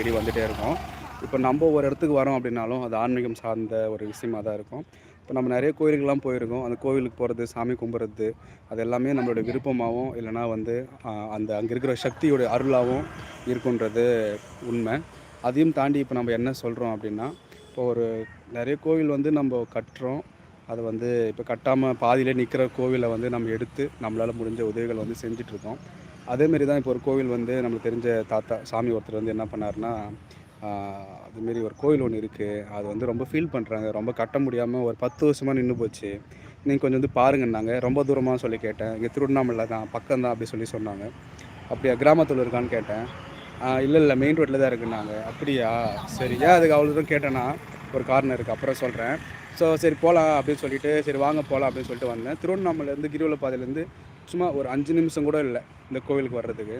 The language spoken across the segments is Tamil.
தேடி வந்துகிட்டே இருக்கோம். இப்போ நம்ம ஒரு இடத்துக்கு வரோம் அப்படின்னாலும் அது ஆன்மீகம் சார்ந்த ஒரு விஷயமாக தான் இருக்கும். இப்போ நம்ம நிறைய கோயிலுக்கெல்லாம் போயிருக்கோம். அந்த கோவிலுக்கு போகிறது சாமி கும்பிட்றது அது எல்லாமே நம்மளோட விருப்பமாகவும் இல்லைனா வந்து அந்த அங்கே இருக்கிற சக்தியோட அருளாகவும் இருக்குன்றது உண்மை. அதையும் தாண்டி இப்போ நம்ம என்ன சொல்கிறோம் அப்படின்னா இப்போ ஒரு நிறைய கோவில் வந்து நம்ம கட்டுறோம். அதை வந்து இப்போ கட்டாமல் பாதியிலே நிற்கிற கோவிலை வந்து நம்ம எடுத்து நம்மளால் முடிஞ்ச உதவிகள் வந்து செஞ்சிட்ருக்கோம் அதேமாரி தான் இப்போ ஒரு கோவில் வந்து நம்மளுக்கு தெரிஞ்ச தாத்தா சாமி ஒருத்தர் வந்து என்ன பண்ணாருன்னா அதுமாரி ஒரு கோவில் ஒன்று இருக்குது அது வந்து ரொம்ப ஃபீல் பண்ணுறாங்க ரொம்ப கட்ட முடியாமல் ஒரு பத்து வருஷமாக நின்று போச்சு. நீங்கள் கொஞ்சம் வந்து பாருங்கன்னாங்க. ரொம்ப தூரமாக சொல்லி கேட்டேன். இங்கே திருவண்ணாமலை தான் பக்கம் தான் அப்படி சொல்லி சொன்னாங்க. அப்படியா கிராமத்தில் இருக்கான்னு கேட்டேன். இல்லை இல்லை மெயின் ரோட்டில் தான் இருக்குன்னாங்க. அப்படியா? சரி ஏன் அதுக்கு அவ்வளோ தூரம் கேட்டேன்னா ஒரு காரணம் இருக்குது அப்புறம் சொல்கிறேன் ஸோ சரி போகலாம் அப்படின்னு சொல்லிட்டு சரி வாங்க போகலாம் அப்படின்னு சொல்லிட்டு வந்தேன். திருவண்ணாமலைலேருந்து கிரிவல பாதையிலேருந்து சும்மா ஒரு அஞ்சு நிமிஷம் கூட இல்லை இந்த கோவிலுக்கு வர்றதுக்கு.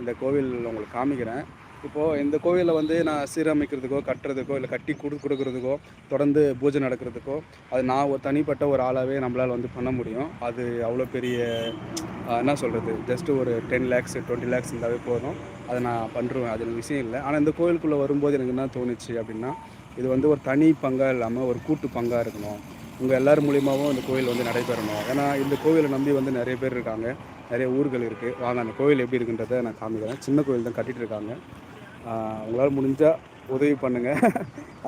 இந்த கோவில் உங்களுக்கு காமிக்கிறேன். இப்போது இந்த கோவிலில் வந்து நான் சீரமைக்கிறதுக்கோ கட்டுறதுக்கோ இல்லை கட்டி கொடு கொடுக்குறதுக்கோ தொடர்ந்து பூஜை நடக்கிறதுக்கோ அது நான் ஒரு தனிப்பட்ட ஒரு ஆளாகவே நம்மளால் வந்து பண்ண முடியும். அது அவ்வளோ பெரிய என்ன சொல்கிறது ஜஸ்ட்டு ஒரு டென் லேக்ஸ் டுவெண்ட்டி லேக்ஸ் இருந்தாவே போதும். அதை நான் பண்ணுறேன் அது எனக்கு விஷயம் இல்லை. ஆனால் இந்த கோவிலுக்குள்ளே வரும்போது எனக்கு என்ன தோணுச்சு அப்படின்னா இது வந்து ஒரு தனி பங்காக இல்லாமல் ஒரு கூட்டு பங்காக இருக்கணும். உங்கள் எல்லோரும் மூலியமாகவும் இந்த கோவில் வந்து நடைபெறணும். ஏன்னா இந்த கோவிலை நம்பி வந்து நிறைய பேர் இருக்காங்க. நிறைய ஊர்கள் இருக்குது வாங்க அந்த கோவில் எப்படி இருக்குன்றதை நான் காமிக்கிறேன். சின்ன கோவில் தான் கட்டிட்டு இருக்காங்க. உங்களால் முடிஞ்சால் உதவி பண்ணுங்கள்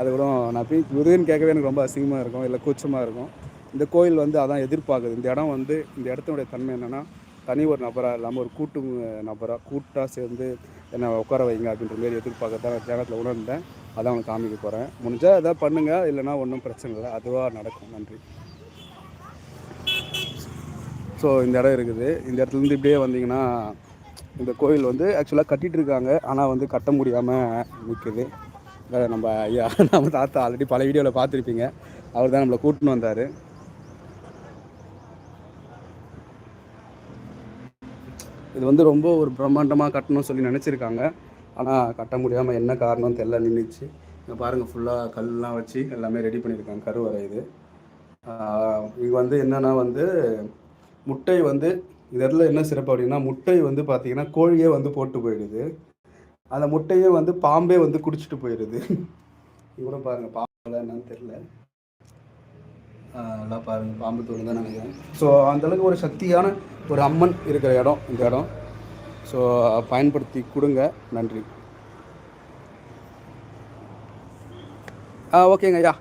அது கூட நான் போய் உதவின்னு கேட்கவே எனக்கு ரொம்ப அசிங்கமாக இருக்கும். இல்லை கூச்சமாக இருக்கும். இந்த கோயில் வந்து அதான் எதிர்பார்க்குது. இந்த இடம் வந்து இந்த இடத்தினுடைய தன்மை என்னென்னா தனி ஒரு நபராக இல்லாமல் ஒரு கூட்டு நபராக கூட்டாக சேர்ந்து என்னை உட்கார வைங்க அப்படின்ற மாரி எதிர்பார்க்க தான் ஜகத்தில் உணர்ந்தேன். அதான் அவனை காமிக்க போகிறேன் முடிஞ்சால் எதாவது பண்ணுங்கள் இல்லைன்னா ஒன்றும் பிரச்சனை இல்லை. அதுவாக நடக்கும். நன்றி. ஸோ இந்த இடம் இருக்குது. இந்த இடத்துலேருந்து இப்படியே வந்தீங்கன்னா இந்த கோயில் வந்து ஆக்சுவலாக கட்டிகிட்ருக்காங்க இருக்காங்க. ஆனால் வந்து கட்ட முடியாமல் நிற்குது நம்ம ஐயா நம்ம தாத்தா ஆல்ரெடி பல வீடியோவில் பார்த்துருப்பீங்க. அவர் தான் நம்மளை கூட்டின்னு வந்தார். இது வந்து ரொம்ப ஒரு பிரம்மாண்டமாக கட்டணும்னு சொல்லி நினச்சிருக்காங்க. ஆனால் கட்ட முடியாமல் என்ன காரணம் தெரில நின்றுச்சு இங்கே பாருங்கள் ஃபுல்லாக கல்லாம் வச்சு எல்லாமே ரெடி பண்ணியிருக்காங்க கருவறை இது. இங்கே இது வந்து என்னென்னா வந்து முட்டை வந்து இதில் என்ன சிறப்பு அப்படின்னா முட்டை வந்து பார்த்தீங்கன்னா கோழியே வந்து போட்டு போயிடுது. அந்த முட்டையே வந்து பாம்பே வந்து குடிச்சிட்டு போயிடுது. இவங்க பாருங்கள் பாம்பு என்னன்னு தெரில நல்லா பாருங்கள் பாம்பு தோல் தான் நினைக்கிறேன். ஸோ அந்தளவுக்கு ஒரு சக்தியான ஒரு அம்மன் இருக்கிற இடம் இந்த இடம். ஸோ பயன்படுத்தி கொடுங்க. நன்றி. ஆ ஓகேங்க ஐயா.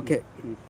ஓகே.